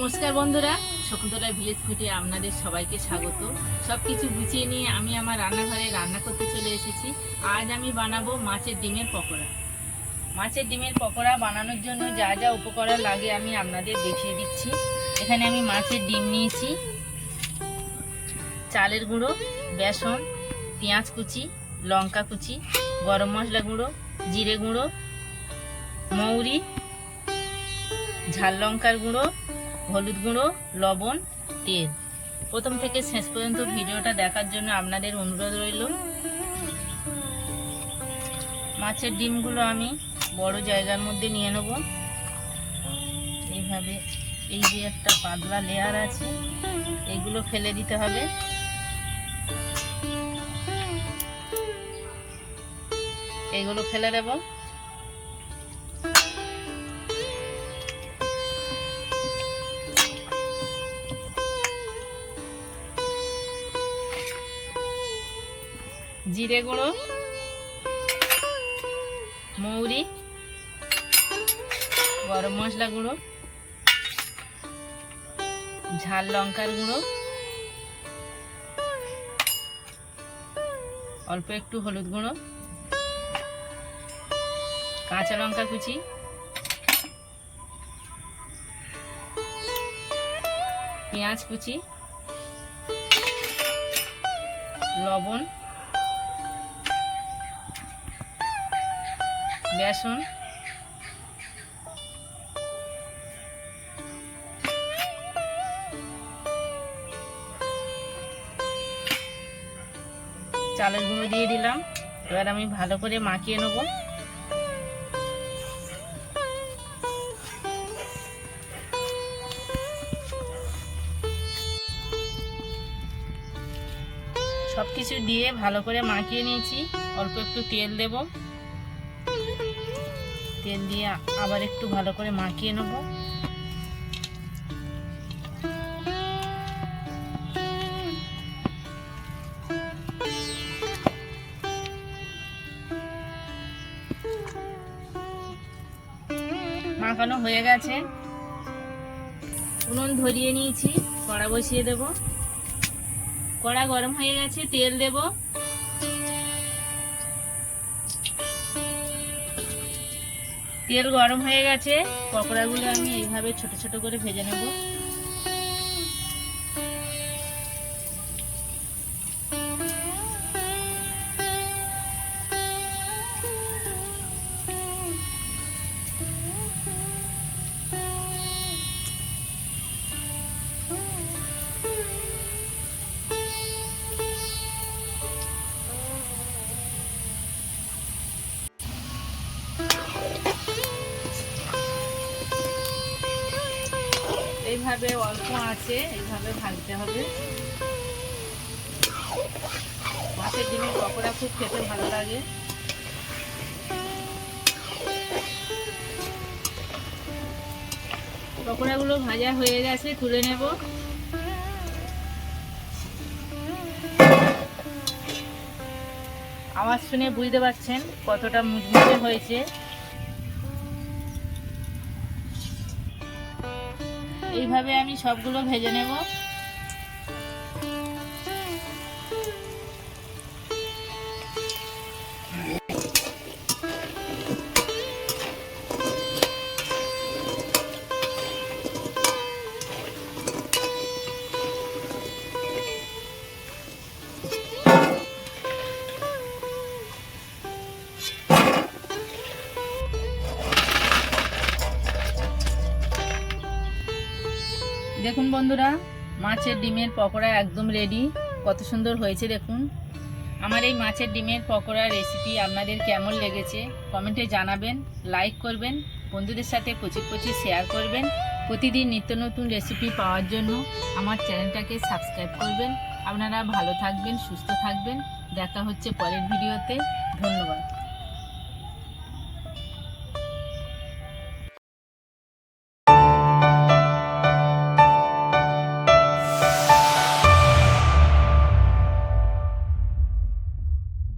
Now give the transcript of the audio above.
বন্ধুরা শকুন্তলা ভিলেজ ফুটে আপনাদের সবাইকে স্বাগত। সব কিছু গুছিয়ে নিয়ে আমি আমার রান্নাঘরে রান্না করতে চলে এসেছি। আজ আমি বানাবো মাছের ডিমের পকোড়া। মাছের ডিমের পকোড়া বানানোর জন্য যা যা উপকরণ লাগে আমি আপনাদের দেখিয়ে দিচ্ছি। এখানে আমি মাছের ডিম নিয়েছি, চালের গুঁড়ো, বেসন, পেঁয়াজ কুচি, লঙ্কা কুচি, গরম মশলা গুঁড়ো, জিরে গুঁড়ো, মৌরি, ঝাল লঙ্কার গুঁড়ো হলুদ গুঁড়ো, লবণ, তেল। প্রথম থেকে শেষ পর্যন্ত ভিডিওটা দেখার জন্য আপনাদের অনুরোধ রইল। মাছের ডিমগুলো আমি বড় জায়গার মধ্যে নিয়ে নেব। এইভাবে এই যে একটা পাতলা লেয়ার আছে, এগুলো ফেলে দিতে হবে। এগুলো ফেলে দেবো। জিরে গুঁড়ো, মৌরি, গরম মশলা গুঁড়ো, ঝাল লঙ্কার গুঁড়ো। অল্প একটু হলুদ গুঁড়ো, কাঁচা লঙ্কা কুচি, পেঁয়াজ কুচি, লবণ বেসন চালের গুঁড়ো দিয়ে দিলাম। এবার আমি ভালো করে মাখিয়ে নেব। সব কিছু দিয়ে ভালো করে মাখিয়ে নিয়েছি। অল্প একটু তেল দেব। তেল দিয়ে আবার একটু ভালো করে মাখিয়ে নেব। মাখানো হয়ে গেছে। উনুন ধরিয়ে নিয়েছি, কড়া বসিয়ে দেব। কড়া গরম হয়ে গেছে, তেল দেব। তেল গরম হয়ে গেছে পকোড়াগুলো আমি এইভাবে ছোট ছোট করে ভেজে নেব। এইভাবে অল্প আছে, এইভাবে ভাজতে হবে। মাছের ডিমের পকোড়া খুব খেতে ভালো লাগে। পকোড়াগুলো ভাজা হয়ে গেছে, তুলে নেব। আওয়াজ শুনে বুঝতে পারছেন কতটা মুচমুচে হয়েছে। এইভাবে আমি সবগুলো ভেজে নেব। দেখুন বন্ধুরা, মাছের ডিমের পকোড়া একদম রেডি কত সুন্দর হয়েছে দেখুন। আমার এই মাছের ডিমের পকোড়া রেসিপি আপনাদের কেমন লেগেছে কমেন্টে জানাবেন লাইক করবেন, বন্ধুদের সাথে প্রচুর প্রচুর শেয়ার করবেন। প্রতিদিন নিত্য নতুন রেসিপি পাওয়ার জন্য আমার চ্যানেলটাকে সাবস্ক্রাইব করবেন। আপনারা ভালো থাকবেন, সুস্থ থাকবেন। দেখা হচ্ছে পরের ভিডিওতে ধন্যবাদ।